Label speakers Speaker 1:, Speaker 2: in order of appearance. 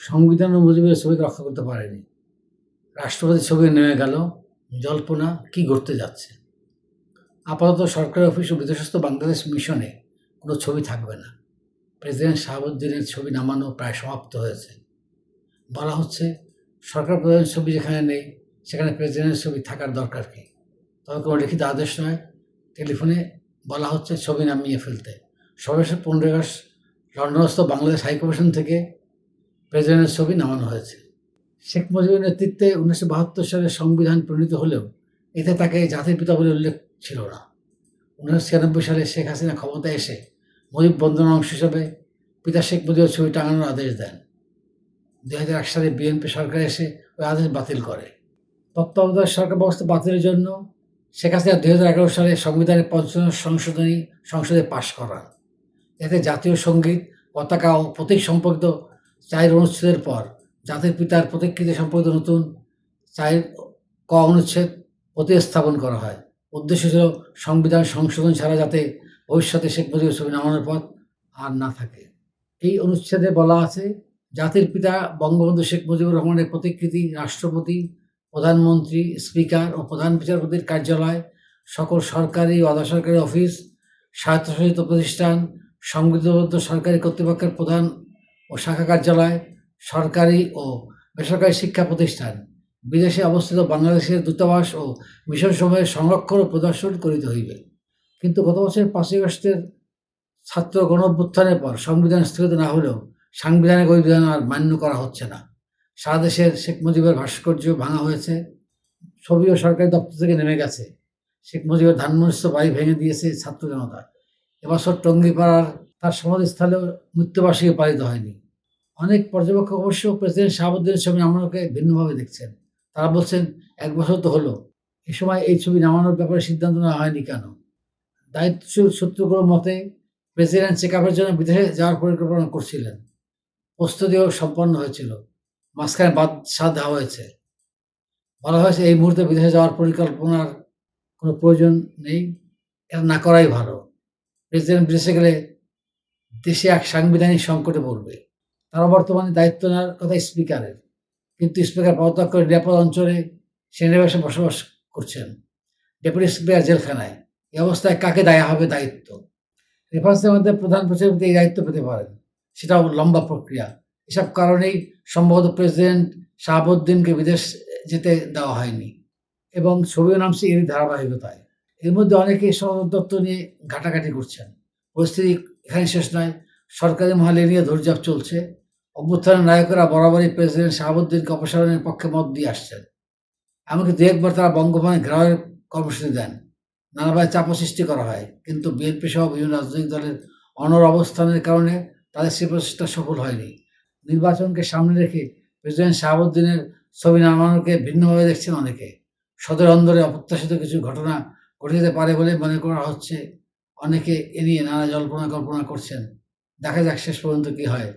Speaker 1: সংবিধান মুজিবের ছবিকে রক্ষা করতে পারেনি। রাষ্ট্রপতির ছবি নেমে গেল, জল্পনা, কি ঘটতে যাচ্ছে? আপাতত সরকারি অফিস ও বিদেশস্থ বাংলাদেশ মিশনে কোনো ছবি থাকবে না। প্রেসিডেন্ট শাহাবুদ্দিনের ছবি নামানো প্রায় সমাপ্ত হয়েছে। বলা হচ্ছে, সরকার প্রধানের ছবি যেখানে নেই, সেখানে প্রেসিডেন্টের ছবি থাকার দরকার কি? তবে কোনো লিখিত আদেশ নয়। টেলিফোনে বলা হচ্ছে, ছবি নামিয়ে ফেলতে। সর্বশেষ পনেরোই আগস্ট লন্ডনস্থ বাংলাদেশ হাইকমিশন থেকে প্রেসিডেন্টের ছবি নামানো হয়েছে। শেখ মুজিবের নেতৃত্বে উনিশশো বাহাত্তর সালে সংবিধান প্রণীত হলেও এতে তাকে জাতির পিতা বলে উল্লেখ ছিল না। উনিশশো ছিয়ানব্বই সালে শেখ হাসিনা ক্ষমতায় এসে মুজিব বন্দনার অংশ হিসেবে পিতা শেখ মুজিবের ছবি টাঙানোর আদেশ দেন। দুই হাজার এক সালে বিএনপি সরকার এসে ওই আদেশ বাতিল করে। তত্ত্বাবধায়ক সরকার ব্যবস্থা বাতিলের জন্য শেখ হাসিনা দুই হাজার এগারো সালে সংবিধানের পঞ্চম সংশোধনী সংসদে পাশ করান। এতে জাতীয় সংগীত, পতাকা ও প্রতীক সম্পর্কিত চায়ের অনুচ্ছেদের পর জাতির পিতার প্রতিকৃতি সম্পর্কিত নতুন চায়ের ক অনুচ্ছেদ প্রতিস্থাপন করা হয়। উদ্দেশ্য ছিল সংবিধান সংশোধন ছাড়া যাতে ভবিষ্যতে শেখ মুজিবের ছবি নামানোর পথ আর না থাকে। এই অনুচ্ছেদে বলা আছে, জাতির পিতা বঙ্গবন্ধু শেখ মুজিবুর রহমানের প্রতিকৃতি রাষ্ট্রপতি, প্রধানমন্ত্রী, স্পিকার ও প্রধান বিচারপতির কার্যালয়, সকল সরকারি ও আধা সরকারি অফিস, স্বায়ত্তশাসিত প্রতিষ্ঠান, সংবিধিবদ্ধ সরকারি কর্তৃপক্ষের প্রধান ও শাখা কার্যালয়, সরকারি ও বেসরকারি শিক্ষা প্রতিষ্ঠান। বিদেশে অবস্থিত বাংলাদেশের দূতাবাস ও মিশন সময়ের সংরক্ষণ ও প্রদর্শন করিতে হইবে। কিন্তু গত বছরের পাঁচই আগস্টের ছাত্র গণ অভ্যুত্থানের পর সংবিধান স্থগিত না হলেও সাংবিধানিক ওই আর মান্য করা হচ্ছে না। সারা দেশের শেখ মুজিবের ভাস্কর্য ভাঙা হয়েছে। ছবিও সরকারি দপ্তর থেকে নেমে গেছে। শেখ মুজিবের ধানমনস্থ বাড়ি ভেঙে দিয়েছে ছাত্র জনতা। এবছর টঙ্গিপাড়ার তার সমাধিস্থলেও মৃত্যুবার্ষিকী পালিত হয়নি। অনেক পর্যবেক্ষক অবশ্য প্রেসিডেন্ট শাহাবুদ্দিনের ছবি নামানোকে ভিন্নভাবে দেখছেন। তারা বলছেন, এক বছর তো হলো। এ সময় এই ছবি নামানোর ব্যাপারে সিদ্ধান্ত নেওয়া হয়নি কেন? দায়িত্বশীল সূত্রগুলোর মতে, প্রেসিডেন্ট চেক আপের জন্য বিদেশে যাওয়ার পরিকল্পনা করছিলেন। প্রস্তুতিও সম্পন্ন হয়েছিল। মাঝখানে বাদ সাধ দেওয়া হয়েছে। বলা হয়েছে, এই মুহূর্তে বিদেশে যাওয়ার পরিকল্পনার কোনো প্রয়োজন নেই। এটা না করাই ভালো। প্রেসিডেন্ট বিদেশে গেলে দেশে এক সাংবিধানিক সংকটে পড়বে। তারা বর্তমানে দায়িত্ব নেওয়ার কথা স্পিকারের। কিন্তু স্পিকার পদত্যাগ করে নিরাপদ অঞ্চলে সেনাবাসে বসবাস করছেন। ডেপুটি স্পিকার জেলখানায়। এই অবস্থায় কাকে দায়া হবে দায়িত্ব? রেফারেন্সের মধ্যে প্রধান বিচারপতি এই দায়িত্ব পেতে পারেন। সেটাও লম্বা প্রক্রিয়া। এসব কারণেই সম্ভবত প্রেসিডেন্ট শাহাবুদ্দিনকে বিদেশ যেতে দেওয়া হয়নি এবং ছবিও নামছে এরই ধারাবাহিকতায়। এর মধ্যে অনেকে সদর দপ্তর নিয়ে ঘাটাঘাটি করছেন। পরিস্থিতি এখানে শেষ নয়। সরকারি মহলে নিয়ে ধৈর্যাপ চলছে। অভ্যুত্থানের নায়করা বরাবরই প্রেসিডেন্ট শাহাবুদ্দিনকে অপসারণের পক্ষে মত দিয়ে আসছেন। এমনকি দু একবার তারা বঙ্গভবনে ঘেরাওয়ের কর্মসূচি দেন। নানাভাবে চাপ সৃষ্টি করা হয়। কিন্তু বিএনপি সহ বিভিন্ন রাজনৈতিক দলের অনর অবস্থানের কারণে তাদের সে প্রচেষ্টা সফল হয়নি। নির্বাচনকে সামনে রেখে প্রেসিডেন্ট শাহাবুদ্দিনের ছবি নামানোকে ভিন্নভাবে দেখছেন অনেকে। সদর অন্দরে অপ্রত্যাশিত কিছু ঘটনা ঘটে যেতে পারে বলে মনে করা হচ্ছে অনেকে এ নিয়ে নানা জল্পনা কল্পনা করছেন। দেখা যাক শেষ পর্যন্ত কি হয়।